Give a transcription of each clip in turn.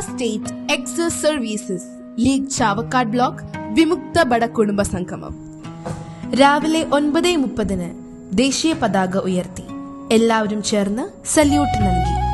State ex services league Chavakkad block വിമുക്ത ബട കുടുംബ സംഗമം രാവിലെ ഒൻപത് മുപ്പതിന് ദേശീയ പതാക ഉയർത്തി. എല്ലാവരും ചേർന്ന് സല്യൂട്ട് നൽകി.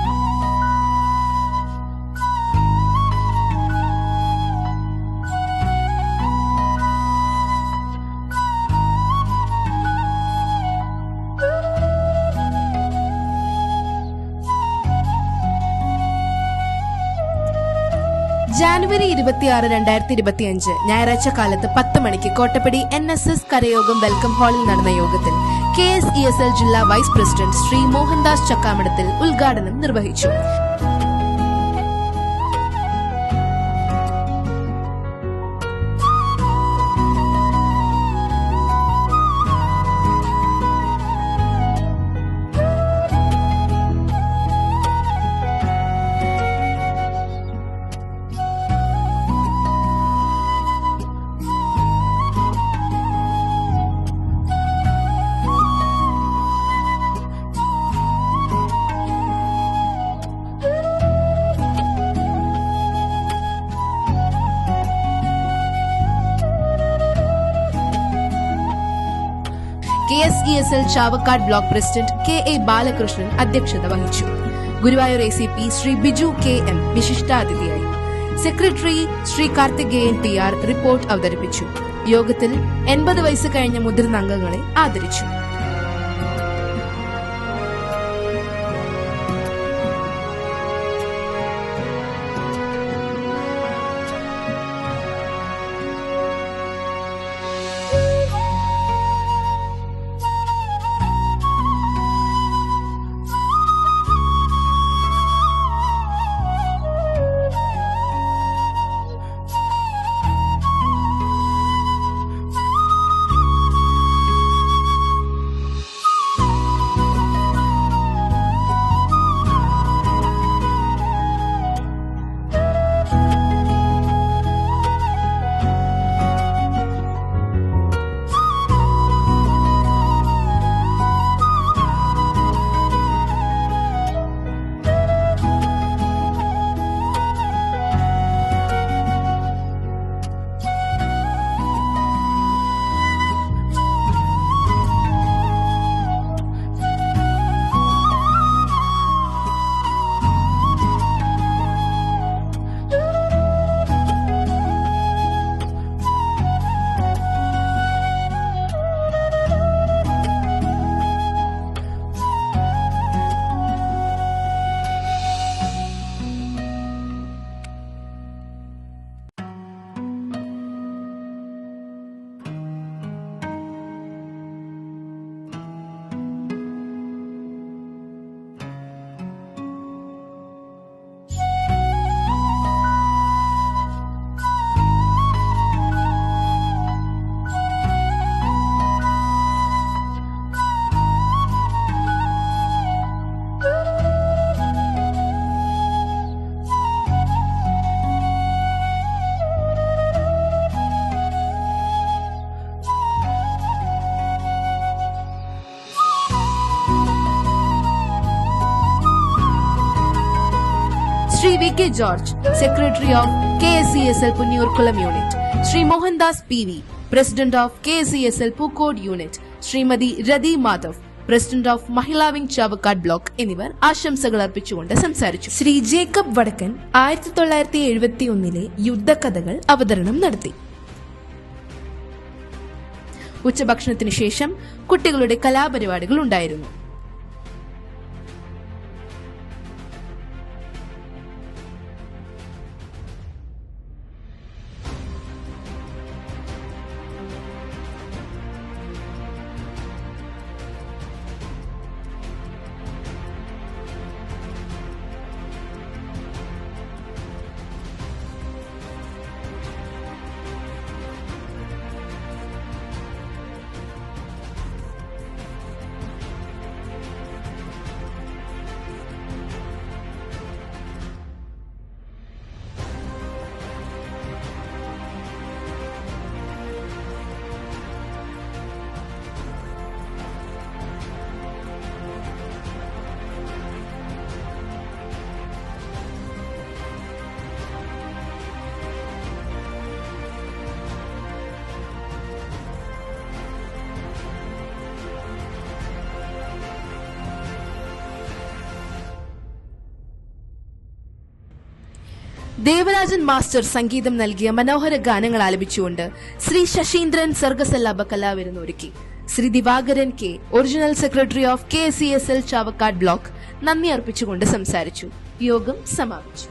ജാനുവരി ഇരുപത്തിയാറ് രണ്ടായിരത്തി ഇരുപത്തിയഞ്ച് ഞായറാഴ്ച കാലത്ത് പത്ത് മണിക്ക് Kottappadi N S S കരയോഗം welcome ഹാളിൽ നടന്ന യോഗത്തിൽ K S E S L ജില്ലാ വൈസ് പ്രസിഡന്റ് ശ്രീ മോഹൻദാസ് ചക്കാമടത്തിൽ ഉദ്ഘാടനം നിർവഹിച്ചു. K S E S L Chavakkad block president K A Balakrishnan അധ്യക്ഷത വഹിച്ചു. Guruvayur A C P Shri Biju K M വിശിഷ്ടാതിഥിയായി. Secretary Shri Karthikeyan P R report അവതരിപ്പിച്ചു. യോഗത്തിൽ എൺപത് വയസ്സ് കഴിഞ്ഞ മുതിർന്ന അംഗങ്ങളെ ആദരിച്ചു. V K George secretary of K S C S L Punniyurkulam unit. Shri Mohandas P V president of K S C S L Pookode unit. Shrimati Rathi Madhav president of Mahila wing Chavakkad block എന്നിവർ ആശംസകൾ അർപ്പിച്ചുകൊണ്ട് സംസാരിച്ചു. Shri Jacob വടക്കൻ ആയിരത്തി തൊള്ളായിരത്തി എഴുപത്തി ഒന്നിലെ യുദ്ധകഥകൾ അവതരണം നടത്തി. ഉച്ചഭക്ഷണത്തിന് ശേഷം കുട്ടികളുടെ കലാപരിപാടികൾ ഉണ്ടായിരുന്നു. ദേവരാജൻ മാസ്റ്റർ സംഗീതം നൽകിയ മനോഹര ഗാനങ്ങൾ ആലപിച്ചുകൊണ്ട് ശ്രീ ശശീന്ദ്രൻ സർഗസല്ലാഭ കലാവിരുന്ന് ഒരുക്കി Shri Divakaran K original secretary of K C S L Chavakkad block നന്ദി അർപ്പിച്ചുകൊണ്ട് സംസാരിച്ചു. യോഗം സമാപിച്ചു.